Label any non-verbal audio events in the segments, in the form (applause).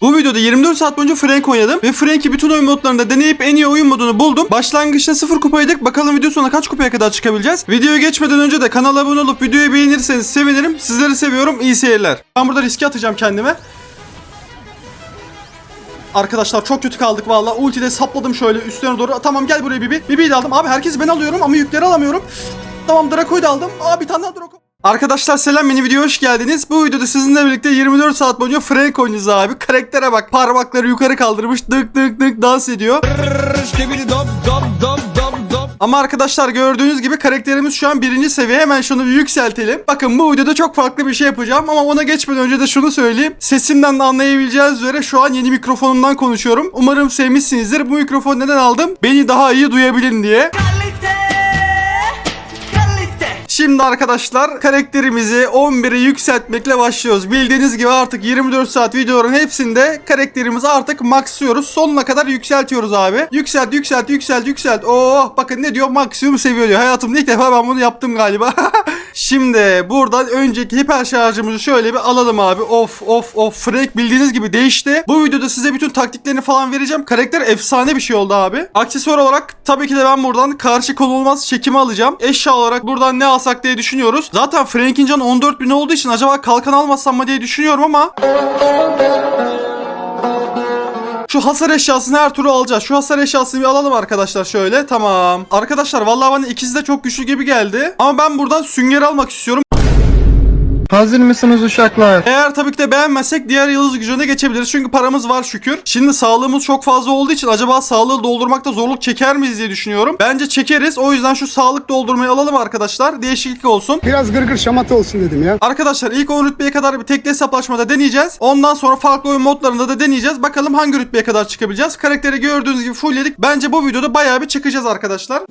Bu videoda 24 saat boyunca Frank oynadım ve Frank'i bütün oyun modlarında deneyip en iyi oyun modunu buldum. Başlangıçta 0 kupaydık. Bakalım video sonuna kaç kupaya kadar çıkabileceğiz. Videoya geçmeden önce de kanala abone olup videoyu beğenirseniz sevinirim. Sizleri seviyorum. İyi seyirler. Ben burada riske atacağım kendime. Arkadaşlar çok kötü kaldık valla. Ultiyle sapladım şöyle üstlerine doğru. Tamam gel buraya Bibi. Bibi'yi de aldım. Abi herkesi ben alıyorum ama yükleri alamıyorum. Tamam Draco'yu da aldım. Aa bir tane daha Draco. Arkadaşlar selam yeni videoya hoş geldiniz. Bu videoda sizinle birlikte 24 saat boyunca Frank oynayacağız abi. Karaktere bak parmakları yukarı kaldırmış dık dık dık dans ediyor. Ama arkadaşlar gördüğünüz gibi karakterimiz şu an birinci seviye. Hemen şunu bir yükseltelim. Bakın bu videoda çok farklı bir şey yapacağım ama ona geçmeden önce de şunu söyleyeyim. Sesimden de anlayabileceğiniz üzere şu an yeni mikrofonumdan konuşuyorum. Umarım sevmişsinizdir. Bu mikrofonu neden aldım? Beni daha iyi duyabilin diye. Kalite. Şimdi arkadaşlar karakterimizi 11'e yükseltmekle başlıyoruz. Bildiğiniz gibi artık 24 saat videoların hepsinde karakterimizi artık maxlıyoruz. Sonuna kadar yükseltiyoruz abi. Yükselt yükselt yükselt yükselt. Oh bakın ne diyor maksimum seviyor diyor. Hayatımda ilk defa ben bunu yaptım galiba. (laughs) Şimdi buradan önceki hiper şarjımızı şöyle bir alalım abi. Of of of Frank bildiğiniz gibi değişti. Bu videoda size bütün taktiklerini falan vereceğim. Karakter efsane bir şey oldu abi. Aksesuar olarak tabii ki de ben buradan karşı konulmaz çekimi alacağım. Eşya olarak buradan ne alsak diye düşünüyoruz. Zaten Frank'in canı 14.000 olduğu için acaba kalkan almasam mı diye düşünüyorum ama şu hasar eşyasını her türlü alacağız. Şu hasar eşyasını bir alalım arkadaşlar şöyle. Tamam. Arkadaşlar vallahi bana ikisi de çok güçlü gibi geldi. Ama ben buradan sünger almak istiyorum. Hazır mısınız uşaklar? Eğer tabii ki de beğenmezsek diğer yıldız gücüne geçebiliriz. Çünkü paramız var şükür. Şimdi sağlığımız çok fazla olduğu için acaba sağlığı doldurmakta zorluk çeker miyiz diye düşünüyorum. Bence çekeriz. O yüzden şu sağlık doldurmayı alalım arkadaşlar. Değişiklik olsun. Biraz gırgır şamata olsun dedim ya. Arkadaşlar ilk 10 rütbeye kadar bir tekli hesaplaşmada deneyeceğiz. Ondan sonra farklı oyun modlarında da deneyeceğiz. Bakalım hangi rütbeye kadar çıkabileceğiz. Karakteri gördüğünüz gibi fullledik. Bence bu videoda bayağı bir çıkacağız arkadaşlar.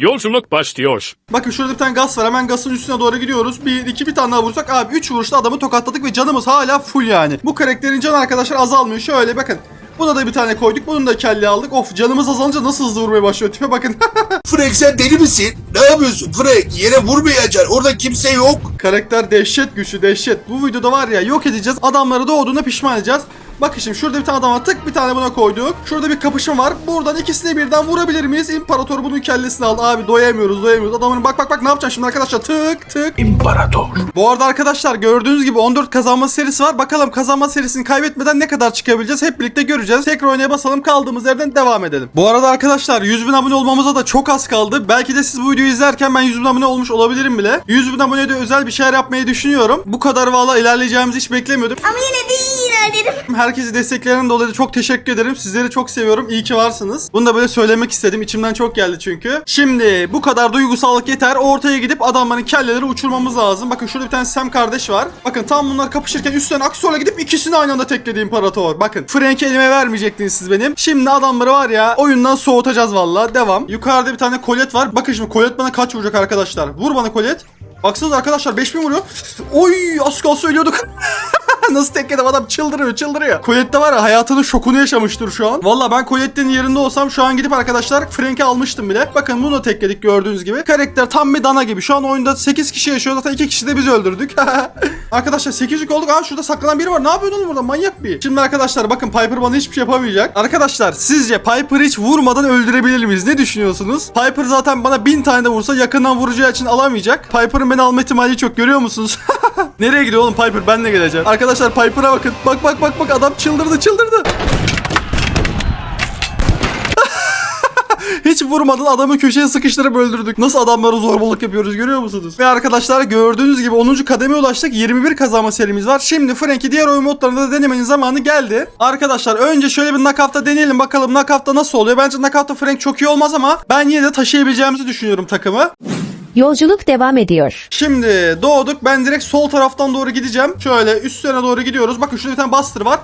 Yolculuk başlıyor. Bakın şurada bir tane gaz var. Hemen gazın üstüne doğru gidiyoruz. Bir, iki bir tane daha vursak abi 3 vuruşta adamı tokatladık ve canımız hala full yani. Bu karakterin canı arkadaşlar azalmıyor. Şöyle bakın. Buna da bir tane koyduk. Bunun da kelleyi aldık. Of canımız azalınca nasıl hızlı vurmaya başlıyor. Tipe bakın. (laughs) Frank sen deli misin? Ne yapıyorsun Frank? Yere vurmayacaksın. Orada kimse yok. Karakter dehşet güçlü dehşet. Bu videoda var ya yok edeceğiz. Adamları doğduğuna pişman edeceğiz. Bakın şimdi şurada bir tane adam tık bir tane buna koyduk. Şurada bir kapışma var. Buradan ikisini birden vurabilir miyiz? İmparator bunun kellesini aldı. Abi doyamıyoruz doyamıyoruz. Adamın bak bak bak ne yapacağız şimdi arkadaşlar? Tık tık. İmparator. Bu arada arkadaşlar gördüğünüz gibi 14 kazanma serisi var. Bakalım kazanma serisini kaybetmeden ne kadar çıkabileceğiz? Hep birlikte göreceğiz. Tekrar oynaya basalım kaldığımız yerden devam edelim. Bu arada arkadaşlar 100 bin abone olmamıza da çok az kaldı. Belki de siz bu videoyu izlerken ben 100 bin abone olmuş olabilirim bile. 100 bin abonede özel bir şeyler yapmayı düşünüyorum. Bu kadar valla ilerleyeceğimizi hiç beklemiyordum. Ama yine de iyi ilerledim. Herkesi desteklerin dolayı çok teşekkür ederim. Sizleri çok seviyorum. İyi ki varsınız. Bunu da böyle söylemek istedim. İçimden çok geldi çünkü. Şimdi bu kadar duygusallık yeter. Ortaya gidip adamların kelleleri uçurmamız lazım. Bakın şurada bir tane Sam kardeş var. Bakın tam bunlar kapışırken üstten Aksuar'a gidip ikisini aynı anda tekledi İmparator. Bakın Frank'i elime vermeyecektiniz siz benim. Şimdi adamları var ya oyundan soğutacağız valla. Devam. Yukarıda bir tane kolet var. Bakın şimdi kolet bana kaç vuracak arkadaşlar. Vur bana kolet. Baksanıza arkadaşlar 5000 vuruyor. Oy az kalsın ölüyorduk. (laughs) Nasıl tekledim adam çıldırıyor çıldırıyor. Colette var ya hayatının şokunu yaşamıştır şu an. Valla ben Colette'nin yerinde olsam şu an gidip arkadaşlar Frank'i almıştım bile. Bakın bunu da tekledik gördüğünüz gibi. Karakter tam bir dana gibi. Şu an oyunda 8 kişi yaşıyor zaten 2 kişi de biz öldürdük. (laughs) arkadaşlar 8 yük olduk. Aa şurada saklanan biri var. Ne yapıyorsun oğlum burada manyak bir. Şimdi arkadaşlar bakın Piper bana hiçbir şey yapamayacak. Arkadaşlar sizce Piper hiç vurmadan öldürebilir miyiz? Ne düşünüyorsunuz? Piper zaten bana 1000 tane de vursa yakından vuracağı için alamayacak. Piper'ın beni alma ihtimali çok görüyor musunuz? (laughs) Nereye gidiyor oğlum Piper? Ben de geleceğim. Arkadaşlar Piper'a bakın. Bak bak bak bak adam çıldırdı çıldırdı. (laughs) Hiç vurmadan adamı köşeye sıkıştırıp öldürdük. Nasıl adamlara zorbalık yapıyoruz görüyor musunuz? Ve arkadaşlar gördüğünüz gibi 10. kademeye ulaştık. 21 kazanma serimiz var. Şimdi Frank'i diğer oyun modlarında da denemenin zamanı geldi. Arkadaşlar önce şöyle bir knockout'ta deneyelim bakalım knockout'ta nasıl oluyor. Bence knockout'ta Frank çok iyi olmaz ama ben yine de taşıyabileceğimizi düşünüyorum takımı. Yolculuk devam ediyor. Şimdi doğduk. Ben direkt sol taraftan doğru gideceğim. Şöyle üstlerine doğru gidiyoruz. Bakın şurada bir tane Buster var.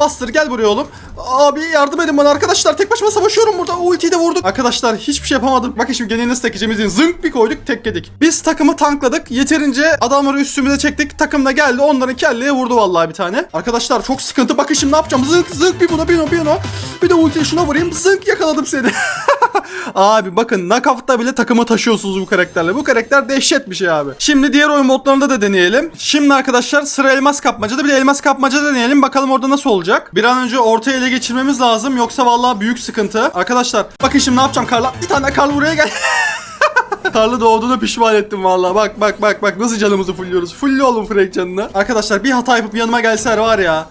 Buster gel buraya oğlum. Abi yardım edin bana arkadaşlar. Tek başıma savaşıyorum burada. O ultiyi de vurduk. Arkadaşlar hiçbir şey yapamadım. Bakın şimdi gene nasıl tekeceğimizi izleyin. Zınk bir koyduk tekledik. Biz takımı tankladık. Yeterince adamları üstümüze çektik. Takım da geldi. Onların kelleye vurdu vallahi bir tane. Arkadaşlar çok sıkıntı. Bakın şimdi ne yapacağım. Zınk zınk bir buna bir ona bir ona. Bir de ultiyi şuna vurayım. Zınk yakaladım seni. (laughs) abi bakın knockout'ta bile takımı taşıyorsunuz bu karakterle. Bu karakter dehşet bir şey abi. Şimdi diğer oyun modlarında da deneyelim. Şimdi arkadaşlar sıra elmas kapmacada bir de elmas kapmaca deneyelim. Bakalım orada nasıl olacak. Bir an önce ortaya ele geçirmemiz lazım. Yoksa vallahi büyük sıkıntı. Arkadaşlar bakın şimdi ne yapacağım Karla. Bir tane Karl buraya gel. (laughs) Karlı doğduğuna pişman ettim vallahi. Bak bak bak bak nasıl canımızı fulluyoruz. Fulli oğlum Frank canını. Arkadaşlar bir hata yapıp yanıma gelseler var ya.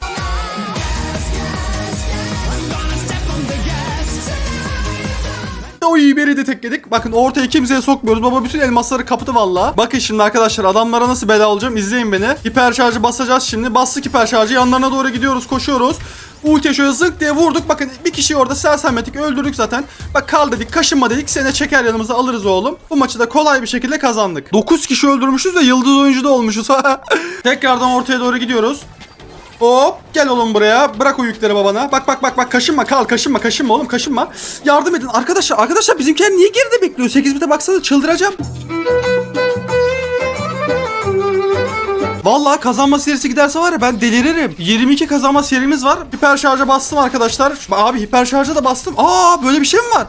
Oy beri de tekledik. Bakın ortaya kimseye sokmuyoruz. Baba bütün elmasları kaptı valla. Bakın şimdi arkadaşlar adamlara nasıl bela olacağım izleyin beni. Hiper şarjı basacağız şimdi. Bastık hiper şarjı yanlarına doğru gidiyoruz koşuyoruz. Ultiye şöyle zınk diye vurduk. Bakın bir kişiyi orada sersemletik öldürdük zaten. Bak kal dedik kaşınma dedik. Seni çeker yanımıza alırız oğlum. Bu maçı da kolay bir şekilde kazandık. 9 kişi öldürmüşüz ve yıldız oyuncu da olmuşuz. (laughs) Tekrardan ortaya doğru gidiyoruz. Hop gel oğlum buraya. Bırak o yükleri babana. Bak bak bak bak kaşınma kal kaşınma kaşınma oğlum kaşınma. Yardım edin arkadaşlar. Arkadaşlar bizimkiler niye geride bekliyor? 8 bite baksana çıldıracağım. Vallahi kazanma serisi giderse var ya ben deliririm. 22 kazanma serimiz var. Hiper şarja bastım arkadaşlar. Abi hiper şarja da bastım. Aa böyle bir şey mi var?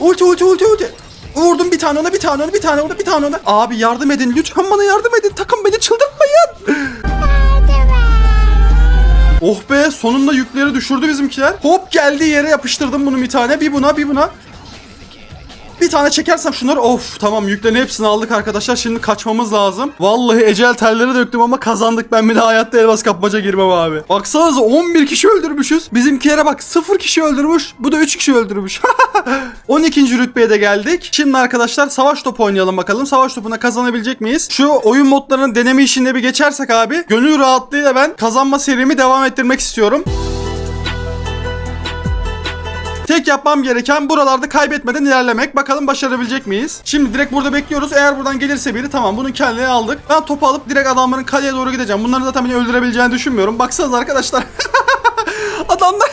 Ulti ulti ulti ulti. Vurdum bir tane ona bir tane ona bir tane ona bir tane ona. Abi yardım edin lütfen bana yardım edin. Takım beni çıldırtmayın. Oh be sonunda yükleri düşürdü bizimkiler. Hop geldiği yere yapıştırdım bunu bir tane. Bir buna bir buna. Bir tane çekersem şunları of tamam yüklerin hepsini aldık arkadaşlar. Şimdi kaçmamız lazım. Vallahi ecel terleri döktüm ama kazandık. Ben bir daha hayatta elmas kapmaca girmem abi. Baksanıza 11 kişi öldürmüşüz. Bizimkilere bak 0 kişi öldürmüş. Bu da 3 kişi öldürmüş. (laughs) 12. rütbeye de geldik. Şimdi arkadaşlar savaş topu oynayalım bakalım. Savaş topuna kazanabilecek miyiz? Şu oyun modlarının deneme işinde bir geçersek abi. Gönül rahatlığıyla ben kazanma serimi devam ettirmek istiyorum. Tek yapmam gereken buralarda kaybetmeden ilerlemek. Bakalım başarabilecek miyiz? Şimdi direkt burada bekliyoruz. Eğer buradan gelirse biri tamam bunu kelleye aldık. Ben topu alıp direkt adamların kaleye doğru gideceğim. Bunları zaten beni öldürebileceğini düşünmüyorum. Baksanıza arkadaşlar. (laughs) Adamlar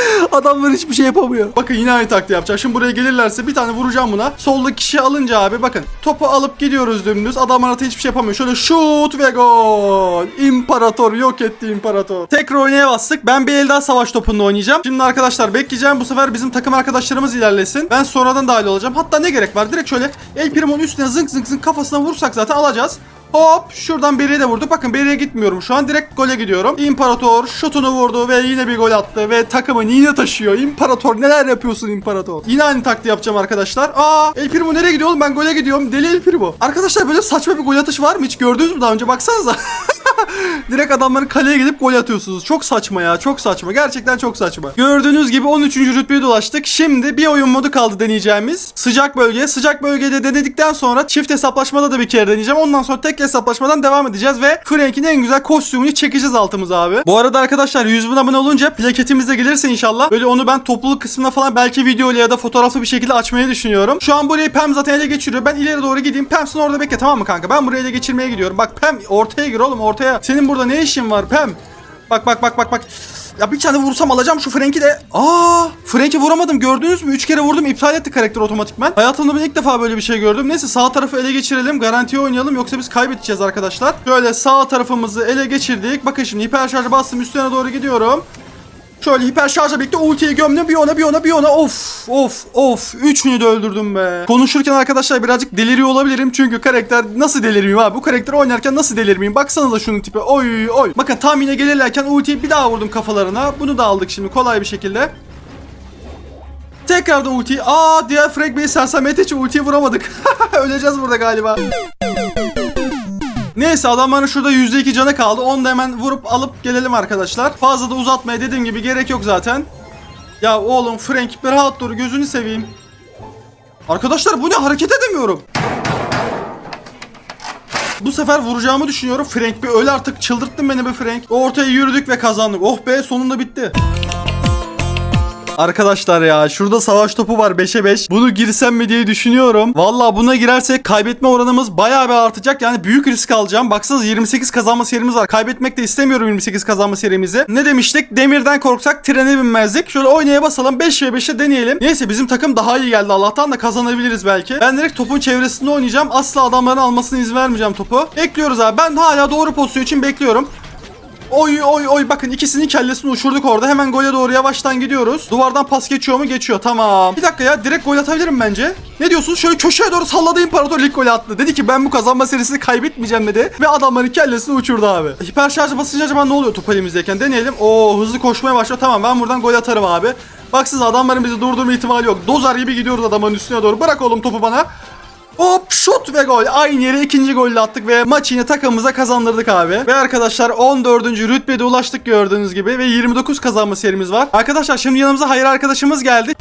(laughs) Adamlar hiçbir şey yapamıyor. Bakın yine aynı taktiği yapacağım. Şimdi buraya gelirlerse bir tane vuracağım buna. Soldaki kişi alınca abi bakın. Topu alıp gidiyoruz dümdüz. Adamlar atı hiçbir şey yapamıyor. Şöyle şut ve gol. İmparator yok etti imparator. Tekrar oynaya bastık. Ben bir el daha savaş topunda oynayacağım. Şimdi arkadaşlar bekleyeceğim. Bu sefer bizim takım arkadaşlarımız ilerlesin. Ben sonradan dahil olacağım. Hatta ne gerek var? Direkt şöyle El Primo'nun üstüne zınk zınk zınk kafasına vursak zaten alacağız. Hop şuradan Beri'ye de vurduk. Bakın Beri'ye gitmiyorum şu an. Direkt gole gidiyorum. İmparator şutunu vurdu ve yine bir gol attı. Ve takımını yine taşıyor. İmparator neler yapıyorsun İmparator? Yine aynı taktiği yapacağım arkadaşlar. Aa El Primo nereye gidiyor oğlum? Ben gole gidiyorum. Deli El Primo. Arkadaşlar böyle saçma bir gol atışı var mı? Hiç gördünüz mü daha önce? Baksanıza. (laughs) (laughs) Direkt adamların kaleye gidip gol atıyorsunuz. Çok saçma ya. Çok saçma. Gerçekten çok saçma. Gördüğünüz gibi 13. rütbeye dolaştık. Şimdi bir oyun modu kaldı deneyeceğimiz. Sıcak bölge. Sıcak bölgede denedikten sonra çift hesaplaşmada da bir kere deneyeceğim. Ondan sonra tek hesaplaşmadan devam edeceğiz ve Frank'in en güzel kostümünü çekeceğiz altımıza abi. Bu arada arkadaşlar 100 bin abone olunca plaketimiz de gelirse inşallah böyle onu ben topluluk kısmına falan belki video ile ya da fotoğraflı bir şekilde açmayı düşünüyorum. Şu an burayı Pem zaten ele geçiriyor. Ben ileri doğru gideyim. Pem sen orada bekle tamam mı kanka? Ben buraya ele geçirmeye gidiyorum. Bak Pem ortaya gir oğlum ortaya. Senin burada ne işin var Pem? Bak bak bak bak bak. Ya bir tane vursam alacağım şu Frank'i de. Aa, Frank'i vuramadım gördünüz mü? 3 kere vurdum iptal etti karakter otomatikman. Hayatımda ben ilk defa böyle bir şey gördüm. Neyse sağ tarafı ele geçirelim. Garantiye oynayalım yoksa biz kaybedeceğiz arkadaşlar. Şöyle sağ tarafımızı ele geçirdik. Bakın şimdi hiper şarjı bastım üstüne doğru gidiyorum. Şöyle hiper şarjla birlikte ultiyi gömdüm bir ona bir ona bir ona of of of üçünü de öldürdüm be. Konuşurken arkadaşlar birazcık deliriyor olabilirim çünkü karakter nasıl delirmeyeyim abi bu karakteri oynarken nasıl delirmeyeyim baksanıza şunun tipi oy oy. Bakın tam yine gelirlerken ultiyi bir daha vurdum kafalarına bunu da aldık şimdi kolay bir şekilde. Tekrardan ultiyi aa diğer Frank Bey'i sersemlet için ultiyi vuramadık. (laughs) Öleceğiz burada galiba. Neyse adamların şurada %2 canı kaldı. Onu da hemen vurup alıp gelelim arkadaşlar. Fazla da uzatmaya dediğim gibi gerek yok zaten. Ya oğlum Frank bir rahat dur gözünü seveyim. Arkadaşlar bu ne hareket edemiyorum. Bu sefer vuracağımı düşünüyorum. Frank bir öl artık çıldırttın beni be Frank. Ortaya yürüdük ve kazandık. Oh be sonunda bitti. Arkadaşlar ya şurada savaş topu var 5'e 5. Bunu girsem mi diye düşünüyorum. Valla buna girersek kaybetme oranımız bayağı bir artacak. Yani büyük risk alacağım. Baksanıza 28 kazanma serimiz var. Kaybetmek de istemiyorum 28 kazanma serimizi. Ne demiştik? Demirden korksak trene binmezdik. Şöyle oynaya basalım 5 ve 5'e deneyelim. Neyse bizim takım daha iyi geldi Allah'tan da kazanabiliriz belki. Ben direkt topun çevresinde oynayacağım. Asla adamların almasına izin vermeyeceğim topu. Bekliyoruz abi. Ben hala doğru pozisyon için bekliyorum. Oy oy oy bakın ikisinin kellesini uçurduk orada. Hemen gole doğru yavaştan gidiyoruz. Duvardan pas geçiyor mu? Geçiyor. Tamam. Bir dakika ya direkt gol atabilirim bence. Ne diyorsunuz? Şöyle köşeye doğru salladı İmparator lig golü attı. Dedi ki ben bu kazanma serisini kaybetmeyeceğim dedi. Ve adamların kellesini uçurdu abi. Hiper şarjı basınca acaba ne oluyor top elimizdeyken? Deneyelim. Oo hızlı koşmaya başlıyor. Tamam ben buradan gol atarım abi. Baksınız adamların bizi durdurma ihtimali yok. Dozer gibi gidiyoruz adamın üstüne doğru. Bırak oğlum topu bana. Hop şut ve gol. Aynı yere ikinci golü attık ve maçı yine takımımıza kazandırdık abi. Ve arkadaşlar 14. rütbede ulaştık gördüğünüz gibi ve 29 kazanma serimiz var. Arkadaşlar şimdi yanımıza hayır arkadaşımız geldi.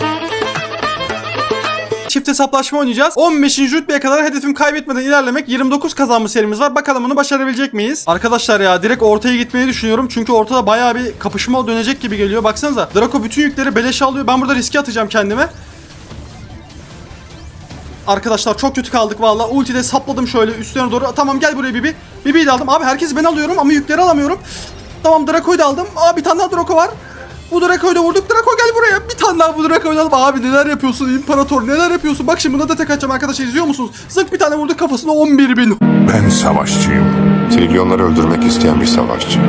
Çift hesaplaşma oynayacağız. 15. rütbeye kadar hedefim kaybetmeden ilerlemek 29 kazanma serimiz var. Bakalım bunu başarabilecek miyiz? Arkadaşlar ya direkt ortaya gitmeyi düşünüyorum. Çünkü ortada bayağı bir kapışma dönecek gibi geliyor. Baksanıza Draco bütün yükleri beleşe alıyor. Ben burada riske atacağım kendime. Arkadaşlar çok kötü kaldık valla. Ultide sapladım şöyle üstlerine doğru. Tamam gel buraya Bibi. Bibi'yi de aldım. Abi herkesi ben alıyorum ama yükleri alamıyorum. Tamam Draco'yu da aldım. Aa bir tane daha Draco var. Bu Draco'yu da vurduk. Draco gel buraya. Bir tane daha bu Draco'yu da aldım. Abi neler yapıyorsun İmparator neler yapıyorsun. Bak şimdi buna da tek atacağım arkadaşlar izliyor musunuz? Zık bir tane vurduk kafasına 11 bin. Ben savaşçıyım. Trilyonları öldürmek isteyen bir savaşçı.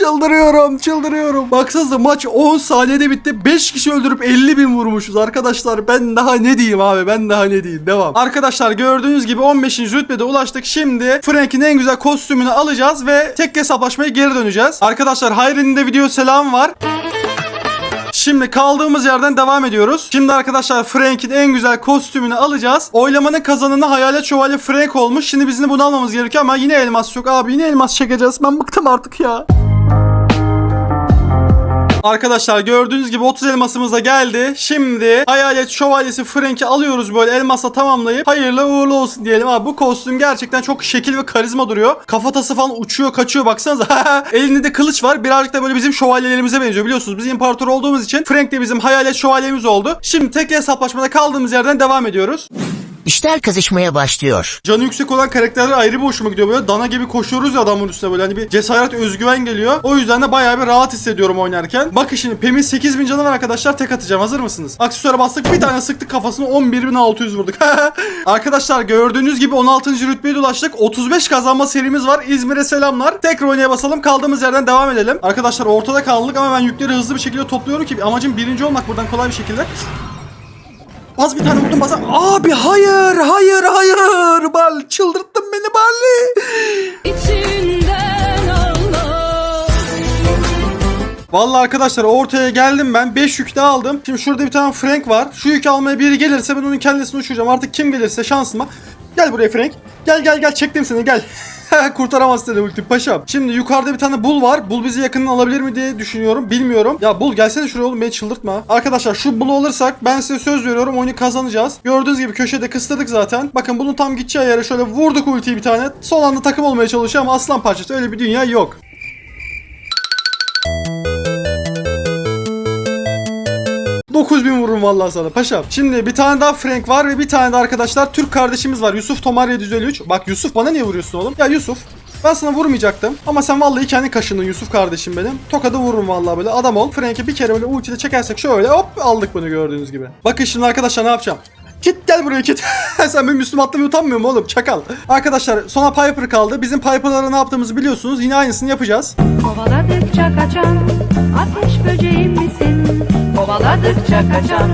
Çıldırıyorum çıldırıyorum. Baksanıza maç 10 saniyede bitti. 5 kişi öldürüp 50 bin vurmuşuz arkadaşlar. Ben daha ne diyeyim abi ben daha ne diyeyim. Devam. Arkadaşlar gördüğünüz gibi 15. rütbede ulaştık. Şimdi Frank'in en güzel kostümünü alacağız ve tek hesaplaşmaya geri döneceğiz. Arkadaşlar Hayri'nin de video selam var. Şimdi kaldığımız yerden devam ediyoruz. Şimdi arkadaşlar Frank'in en güzel kostümünü alacağız. Oylamanın kazananı Hayalet Şövalye Frank olmuş. Şimdi bizim bunu almamız gerekiyor ama yine elmas yok abi. Yine elmas çekeceğiz. Ben bıktım artık ya. Arkadaşlar gördüğünüz gibi 30 elmasımız da geldi. Şimdi Hayalet Şövalyesi Frank'i alıyoruz böyle elmasla tamamlayıp hayırlı uğurlu olsun diyelim. Abi bu kostüm gerçekten çok şekil ve karizma duruyor. Kafatası falan uçuyor kaçıyor baksanıza. (laughs) Elinde de kılıç var. Birazcık da böyle bizim şövalyelerimize benziyor biliyorsunuz. Biz imparator olduğumuz için Frank de bizim Hayalet Şövalyemiz oldu. Şimdi tek hesaplaşmada kaldığımız yerden devam ediyoruz. İşler kızışmaya başlıyor. Canı yüksek olan karakterler ayrı bir hoşuma gidiyor böyle. Dana gibi koşuyoruz ya adamın üstüne böyle. Hani bir cesaret, özgüven geliyor. O yüzden de bayağı bir rahat hissediyorum oynarken. Bakın şimdi Pem'in 8000 canı var arkadaşlar. Tek atacağım. Hazır mısınız? Aksesuara bastık. Bir tane sıktık kafasına 11600 vurduk. (laughs) arkadaşlar gördüğünüz gibi 16. rütbeye ulaştık. 35 kazanma serimiz var. İzmir'e selamlar. Tekrar oynaya basalım. Kaldığımız yerden devam edelim. Arkadaşlar ortada kaldık ama ben yükleri hızlı bir şekilde topluyorum ki amacım birinci olmak buradan kolay bir şekilde. Az bir tane vurdum bazen. Abi hayır hayır hayır. Bal çıldırttın beni Bali. Vallahi arkadaşlar ortaya geldim ben. 5 yük daha aldım. Şimdi şurada bir tane Frank var. Şu yükü almaya biri gelirse ben onun kendisini uçuracağım. Artık kim gelirse şansıma. Gel buraya Frank. Gel gel gel çektim seni gel. (laughs) Kurtaramaz seni ulti paşam. Şimdi yukarıda bir tane bul var. Bul bizi yakından alabilir mi diye düşünüyorum. Bilmiyorum. Ya bul gelsene şuraya oğlum beni çıldırtma. Arkadaşlar şu bulu alırsak ben size söz veriyorum oyunu kazanacağız. Gördüğünüz gibi köşede kısladık zaten. Bakın bunun tam gideceği yere şöyle vurduk ultiyi bir tane. Son anda takım olmaya çalışıyor ama aslan parçası öyle bir dünya yok. Bin vururum vallahi sana paşam. Şimdi bir tane daha Frank var ve bir tane de arkadaşlar Türk kardeşimiz var. Yusuf Tomar 753. Bak Yusuf bana niye vuruyorsun oğlum? Ya Yusuf ben sana vurmayacaktım. Ama sen vallahi kendi kaşındın Yusuf kardeşim benim. Tokadı vururum vallahi böyle. Adam ol. Frank'i bir kere böyle ultiyle çekersek şöyle hop aldık bunu gördüğünüz gibi. Bakın şimdi arkadaşlar ne yapacağım? Git gel buraya git. (laughs) Sen benim üstüme atlamayı utanmıyor musun oğlum? Çakal. Arkadaşlar sona Piper kaldı. Bizim Piper'lara ne yaptığımızı biliyorsunuz. Yine aynısını yapacağız. Kovaladıkça kaçan ateş böceğim misin? Kovaladıkça kaçan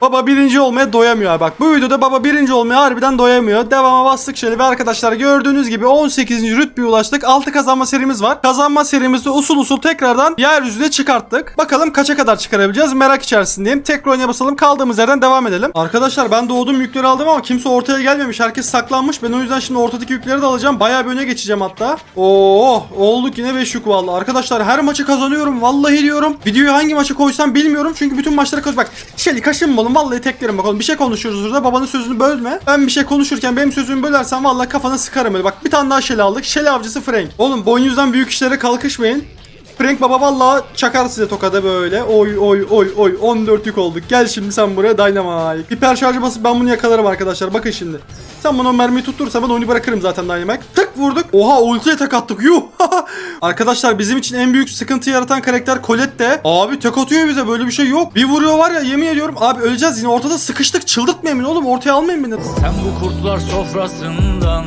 Baba birinci olmaya doyamıyor. Bak bu videoda baba birinci olmaya harbiden doyamıyor. Devama bastık şöyle ve arkadaşlar gördüğünüz gibi 18. rütbeye ulaştık. 6 kazanma serimiz var. Kazanma serimizi usul usul tekrardan yeryüzüne çıkarttık. Bakalım kaça kadar çıkarabileceğiz merak içerisindeyim. Tekrar oynaya basalım kaldığımız yerden devam edelim. Arkadaşlar ben doğdum yükleri aldım ama kimse ortaya gelmemiş. Herkes saklanmış. Ben o yüzden şimdi ortadaki yükleri de alacağım. Bayağı bir öne geçeceğim hatta. Oo olduk yine 5 yük vallahi. Arkadaşlar her maçı kazanıyorum. Vallahi diyorum. Videoyu hangi maça koysam bilmiyorum. Çünkü bütün maçları koy. Bak Şeli kaşınma oğlum. Vallahi teklerim bak oğlum. Bir şey konuşuyoruz burada. Babanın sözünü bölme. Ben bir şey konuşurken benim sözümü bölersen vallahi kafana sıkarım öyle. Bak bir tane daha Şeli aldık. Şeli avcısı Frank. Oğlum boynuzdan büyük işlere kalkışmayın. Frank baba vallahi çakar size tokada böyle. Oy oy oy oy 14 yük olduk. Gel şimdi sen buraya Dynamite. Hiper şarjı basıp ben bunu yakalarım arkadaşlar. Bakın şimdi. Sen bana mermiyi tuttursa ben oyunu bırakırım zaten Dynamite. Tık vurduk. Oha ultiye tek attık. Yuh. (laughs) arkadaşlar bizim için en büyük sıkıntı yaratan karakter Colette de. Abi tek atıyor bize böyle bir şey yok. Bir vuruyor var ya yemin ediyorum. Abi öleceğiz yine ortada sıkıştık. Çıldırtmayın beni oğlum. Ortaya almayın beni. Sen bu kurtlar sofrasından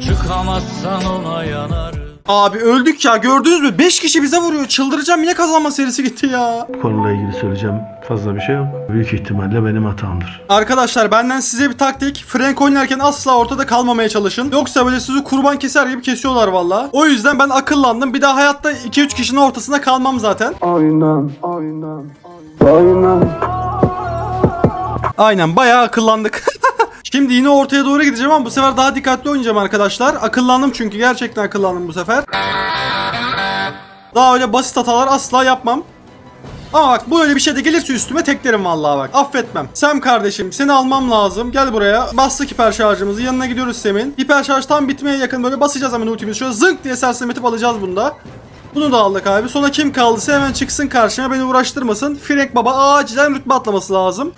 Çıkamazsan ona yanar Abi öldük ya gördünüz mü? 5 kişi bize vuruyor. Çıldıracağım yine kazanma serisi gitti ya. konuyla ilgili söyleyeceğim fazla bir şey yok. Büyük ihtimalle benim hatamdır. Arkadaşlar benden size bir taktik. Frank oynarken asla ortada kalmamaya çalışın. Yoksa böyle sizi kurban keser gibi kesiyorlar valla. O yüzden ben akıllandım. Bir daha hayatta 2-3 kişinin ortasında kalmam zaten. Aynen, aynen, aynen. Aynen bayağı akıllandık. (laughs) Şimdi yine ortaya doğru gideceğim ama bu sefer daha dikkatli oynayacağım arkadaşlar. Akıllandım çünkü gerçekten akıllandım bu sefer. Daha öyle basit hatalar asla yapmam. Ama bak bu öyle bir şey de gelirse üstüme teklerim vallahi bak. Affetmem. Sem kardeşim seni almam lazım. Gel buraya. Bastık hiper şarjımızı. Yanına gidiyoruz Sem'in. Hiper şarj tam bitmeye yakın böyle basacağız hemen ultimizi. Şöyle zınk diye sersemletip alacağız bunu da. Bunu da aldık abi. Sonra kim kaldıysa hemen çıksın karşıma beni uğraştırmasın. Frank baba acilen rütbe atlaması lazım.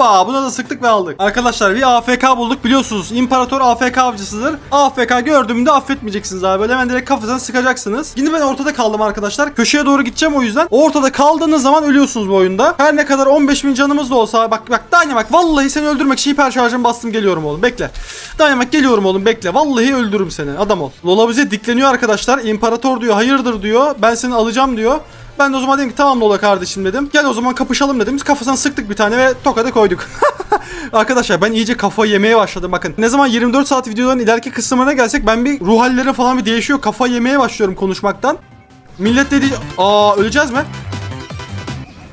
Hoppa buna da sıktık ve aldık. Arkadaşlar bir AFK bulduk biliyorsunuz. İmparator AFK avcısıdır. AFK gördüğümde affetmeyeceksiniz abi. Böyle hemen direkt kafasına sıkacaksınız. Yine ben ortada kaldım arkadaşlar. Köşeye doğru gideceğim o yüzden. Ortada kaldığınız zaman ölüyorsunuz bu oyunda. Her ne kadar 15 bin canımız da olsa bak bak Dynamax vallahi seni öldürmek için hiper şarjımı bastım geliyorum oğlum bekle. Dynamax geliyorum oğlum bekle. Vallahi öldürürüm seni adam ol. Lola bize dikleniyor arkadaşlar. İmparator diyor hayırdır diyor. Ben seni alacağım diyor. Ben de o zaman dedim ki tamam Lola kardeşim dedim. Gel o zaman kapışalım dedim. Biz kafasına sıktık bir tane ve tokadı koyduk. (laughs) Arkadaşlar ben iyice kafayı yemeye başladım bakın. Ne zaman 24 saat videoların ileriki kısımlarına gelsek ben bir ruh hallerim falan bir değişiyor. Kafa yemeye başlıyorum konuşmaktan. Millet dedi aa öleceğiz mi?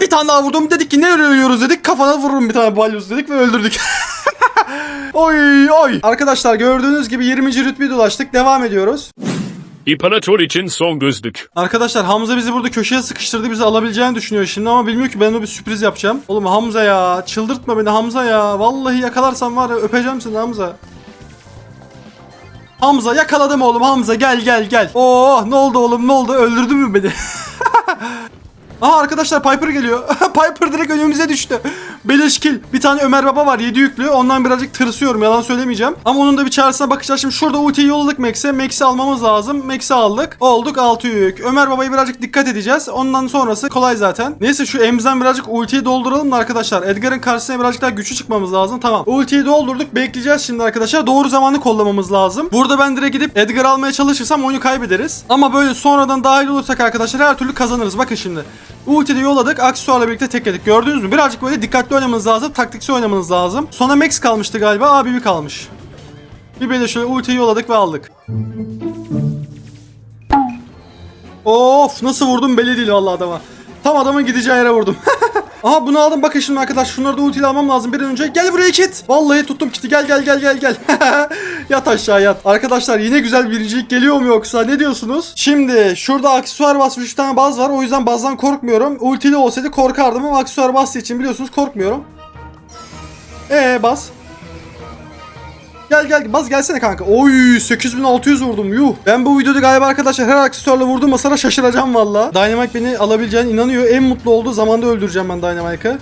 Bir tane daha vurdum dedik ki ne ölüyoruz dedik. Kafana vururum bir tane balyoz dedik ve öldürdük. (laughs) oy oy. Arkadaşlar gördüğünüz gibi 20. rütbeye dolaştık. Devam ediyoruz. İmparator için son gözlük. Arkadaşlar Hamza bizi burada köşeye sıkıştırdı. Bizi alabileceğini düşünüyor şimdi ama bilmiyor ki ben ona bir sürpriz yapacağım. Oğlum Hamza ya. Çıldırtma beni Hamza ya. Vallahi yakalarsam var ya öpeceğim seni Hamza. Hamza yakaladım oğlum Hamza gel gel gel. Oo ne oldu oğlum ne oldu öldürdün mü beni? (laughs) Aha arkadaşlar Piper geliyor. (laughs) Piper direkt önümüze düştü. Beleşkil. Bir tane Ömer Baba var 7 yüklü. Ondan birazcık tırsıyorum yalan söylemeyeceğim. Ama onun da bir çaresine bakacağız. Şimdi şurada ultiyi yolladık Max'e. Max'i almamız lazım. Max'i aldık. Olduk 6 yük. Ömer Baba'yı birazcık dikkat edeceğiz. Ondan sonrası kolay zaten. Neyse şu Emz'den birazcık ultiyi dolduralım da arkadaşlar. Edgar'ın karşısına birazcık daha güçlü çıkmamız lazım. Tamam. Ultiyi doldurduk. Bekleyeceğiz şimdi arkadaşlar. Doğru zamanı kollamamız lazım. Burada ben direkt gidip Edgar almaya çalışırsam oyunu kaybederiz. Ama böyle sonradan dahil olursak arkadaşlar her türlü kazanırız. Bakın şimdi. Ultiyi yolladık. Aksesuarla birlikte tekledik. Gördünüz mü? Birazcık böyle dikkatli oynamanız lazım. Taktiksel oynamanız lazım. Sonra Max kalmıştı galiba. Abi bir kalmış. Bir böyle şöyle ultiyi yolladık ve aldık. Of nasıl vurdum belli değil vallahi adama. Tam adamın gideceği yere vurdum. (laughs) Aha bunu aldım bakın şimdi arkadaş şunları da ultiyle almam lazım bir an önce. Gel buraya kit. Vallahi tuttum kiti gel gel gel gel gel. (laughs) yat aşağı yat. Arkadaşlar yine güzel birincilik geliyor mu yoksa ne diyorsunuz? Şimdi şurada aksesuar basmış 3 tane baz var o yüzden bazdan korkmuyorum. Ultili olsaydı korkardım ama aksesuar bastığı için biliyorsunuz korkmuyorum. Ee bas. Gel gel baz gelsene kanka. Oy 8600 vurdum yuh. Ben bu videoda galiba arkadaşlar her aksesuarla vurduğum hasara şaşıracağım valla. Dynamite beni alabileceğine inanıyor. En mutlu olduğu zamanda öldüreceğim ben Dynamite'ı.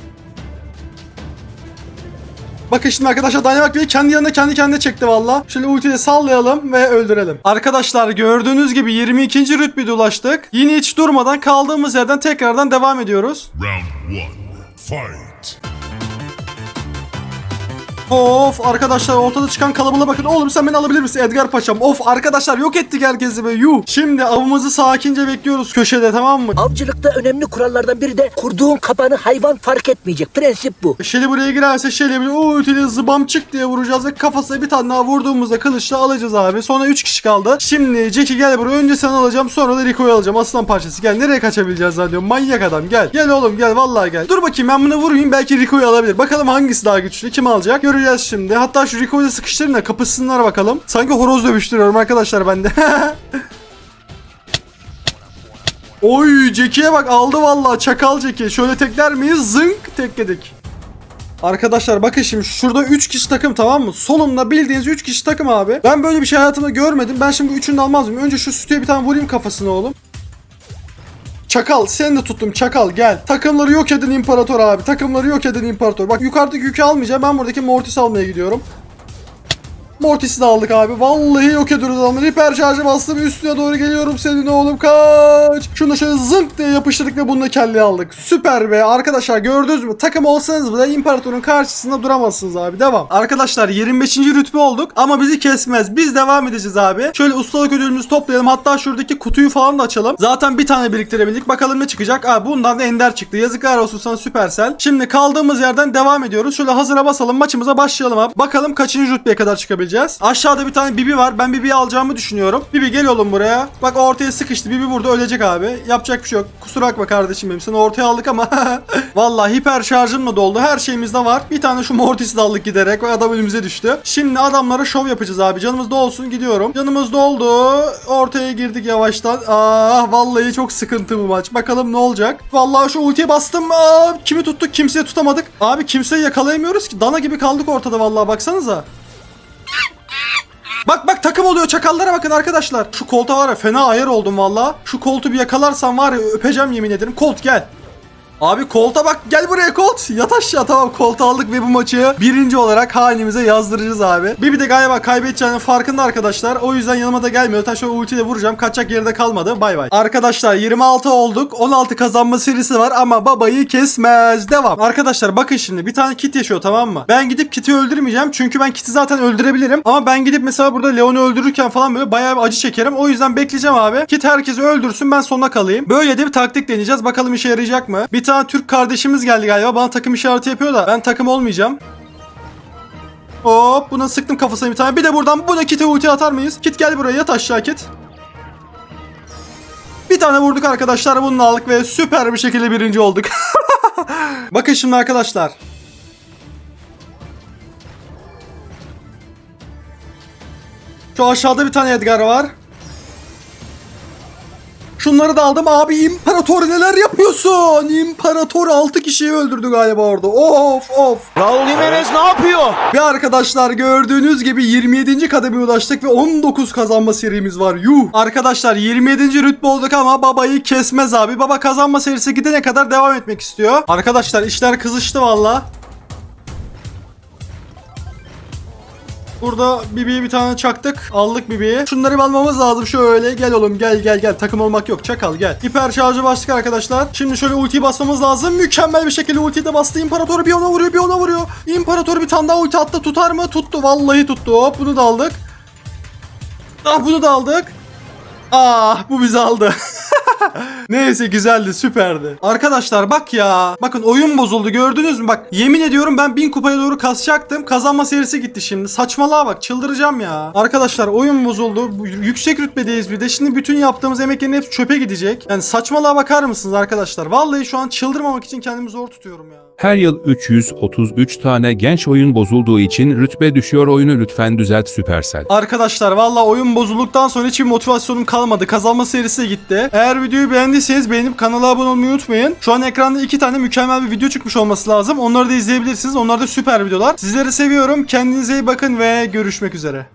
Bakın şimdi arkadaşlar Dynamite beni kendi yanına kendi kendine çekti valla. Şöyle ultiyle sallayalım ve öldürelim. Arkadaşlar gördüğünüz gibi 22. rütbede ulaştık. Yine hiç durmadan kaldığımız yerden tekrardan devam ediyoruz. Round 1. Fight. Of arkadaşlar ortada çıkan kalabalığa bakın. Oğlum sen beni alabilir misin Edgar Paşam? Of arkadaşlar yok ettik herkesi be yuh. Şimdi avımızı sakince bekliyoruz köşede tamam mı? Avcılıkta önemli kurallardan biri de kurduğun kapanı hayvan fark etmeyecek. Prensip bu. Şeli buraya girerse Şeli böyle o öteli zıbam çık diye vuracağız ve kafasına bir tane daha vurduğumuzda kılıçla alacağız abi. Sonra 3 kişi kaldı. Şimdi Jackie gel buraya önce sen alacağım sonra da Rico'yu alacağım aslan parçası. Gel nereye kaçabileceğiz lan diyorum manyak adam gel. Gel oğlum gel vallahi gel. Dur bakayım ben bunu vurayım belki Rico'yu alabilir. Bakalım hangisi daha güçlü kim alacak göreceğiz şimdi. Hatta şu Rico'yu da sıkıştırın da kapışsınlar bakalım. Sanki horoz dövüştürüyorum arkadaşlar bende. (laughs) Oy Jackie'ye bak aldı vallahi çakal Jackie. Şöyle tekler miyiz? Zınk tekledik. Arkadaşlar bakın şimdi şurada 3 kişi takım tamam mı? Solumda bildiğiniz 3 kişi takım abi. Ben böyle bir şey hayatımda görmedim. Ben şimdi üçünü de almaz mıyım? Önce şu sütüye bir tane vurayım kafasına oğlum. Çakal seni de tuttum çakal gel. Takımları yok edin imparator abi. Takımları yok edin imparator. Bak yukarıdaki yükü almayacağım. Ben buradaki mortis almaya gidiyorum. Mortis'i de aldık abi. Vallahi yok ediyoruz adamları. Hiper şarjı bastım. Üstüne doğru geliyorum senin oğlum kaç. Şunu da şöyle zınk diye yapıştırdık ve bununla kelleyi aldık. Süper be. Arkadaşlar gördünüz mü? Takım olsanız bile imparatorun karşısında duramazsınız abi. Devam. Arkadaşlar 25. rütbe olduk ama bizi kesmez. Biz devam edeceğiz abi. Şöyle ustalık ödülümüzü toplayalım. Hatta şuradaki kutuyu falan da açalım. Zaten bir tane biriktirebildik. Bakalım ne çıkacak. Abi bundan da ender çıktı. Yazıklar olsun sana Supercell. Şimdi kaldığımız yerden devam ediyoruz. Şöyle hazıra basalım. Maçımıza başlayalım abi. Bakalım kaçıncı rütbeye kadar çıkabileceğiz. Aşağıda bir tane Bibi var. Ben Bibi'yi alacağımı düşünüyorum. Bibi gel oğlum buraya. Bak ortaya sıkıştı. Bibi burada ölecek abi. Yapacak bir şey yok. Kusura bakma kardeşim benim. Seni ortaya aldık ama (laughs) Vallahi hiper şarjım da doldu. Her şeyimiz de var. Bir tane şu Mortis'i de aldık giderek. O adam önümüze düştü. Şimdi adamlara şov yapacağız abi. Canımız da olsun gidiyorum. Canımız doldu. Ortaya girdik yavaştan. Ah vallahi çok sıkıntı bu maç. Bakalım ne olacak. Vallahi şu ultiye bastım. Aa, kimi tuttuk kimseye tutamadık. Abi kimseyi yakalayamıyoruz ki. Dana gibi kaldık ortada vallahi baksanıza. Bak bak takım oluyor çakallara bakın arkadaşlar. Şu kolta var ya fena ayar oldum valla. Şu koltu bir yakalarsam var ya öpeceğim yemin ederim. Kolt gel. Abi kolta bak gel buraya kolt. Yat aşağı tamam kolt aldık ve bu maçı birinci olarak hanemize yazdıracağız abi. Bibi de galiba kaybedeceğinin farkında arkadaşlar. O yüzden yanıma da gelmiyor. Taş o ultiyle vuracağım. Kaçacak yerde kalmadı. Bay bay. Arkadaşlar 26 olduk. 16 kazanma serisi var ama babayı kesmez. Devam. Arkadaşlar bakın şimdi bir tane kit yaşıyor tamam mı? Ben gidip kiti öldürmeyeceğim. Çünkü ben kiti zaten öldürebilirim. Ama ben gidip mesela burada Leon'u öldürürken falan böyle bayağı bir acı çekerim. O yüzden bekleyeceğim abi. Kit herkesi öldürsün ben sonuna kalayım. Böyle de bir taktik deneyeceğiz. Bakalım işe yarayacak mı? Bir tane Türk kardeşimiz geldi galiba. Bana takım işareti yapıyor da ben takım olmayacağım. Hop buna sıktım kafasına bir tane. Bir de buradan buna kite ulti atar mıyız? Kit gel buraya yat aşağı kit. Bir tane vurduk arkadaşlar bunu aldık ve süper bir şekilde birinci olduk. (laughs) Bakın şimdi arkadaşlar. Şu aşağıda bir tane Edgar var. Şunları da aldım abi imparator neler yapıyorsun? İmparator 6 kişiyi öldürdü galiba orada. Of of. Raul Jimenez ne yapıyor? Ve arkadaşlar gördüğünüz gibi 27. kademeye ulaştık ve 19 kazanma serimiz var. Yuh. Arkadaşlar 27. rütbe olduk ama babayı kesmez abi. Baba kazanma serisi gidene kadar devam etmek istiyor. Arkadaşlar işler kızıştı valla. Burada Bibi'yi bir tane çaktık. Aldık Bibi'yi. Şunları almamız lazım şöyle. Gel oğlum gel gel gel. Takım olmak yok. Çakal gel. Hiper şarjı bastık arkadaşlar. Şimdi şöyle ultiyi basmamız lazım. Mükemmel bir şekilde ultiyi de bastı. İmparatoru bir ona vuruyor bir ona vuruyor. İmparator bir tane daha ulti attı. Tutar mı? Tuttu. Vallahi tuttu. Hop bunu da aldık. Ah bunu da aldık. Ah bu bizi aldı. (laughs) (laughs) Neyse güzeldi süperdi. Arkadaşlar bak ya. Bakın oyun bozuldu gördünüz mü? Bak yemin ediyorum ben 1000 kupaya doğru kasacaktım. Kazanma serisi gitti şimdi. Saçmalığa bak çıldıracağım ya. Arkadaşlar oyun bozuldu. Yüksek rütbedeyiz bir de. Şimdi bütün yaptığımız emeklerin hepsi çöpe gidecek. Yani saçmalığa bakar mısınız arkadaşlar? Vallahi şu an çıldırmamak için kendimi zor tutuyorum ya. Her yıl 333 tane genç oyun bozulduğu için rütbe düşüyor oyunu lütfen düzelt Supercell. Arkadaşlar valla oyun bozulduktan sonra hiçbir motivasyonum kalmadı. Kazanma serisi gitti. Eğer videoyu beğendiyseniz beğenip kanala abone olmayı unutmayın. Şu an ekranda iki tane mükemmel bir video çıkmış olması lazım. Onları da izleyebilirsiniz. Onlar da süper videolar. Sizleri seviyorum. Kendinize iyi bakın ve görüşmek üzere.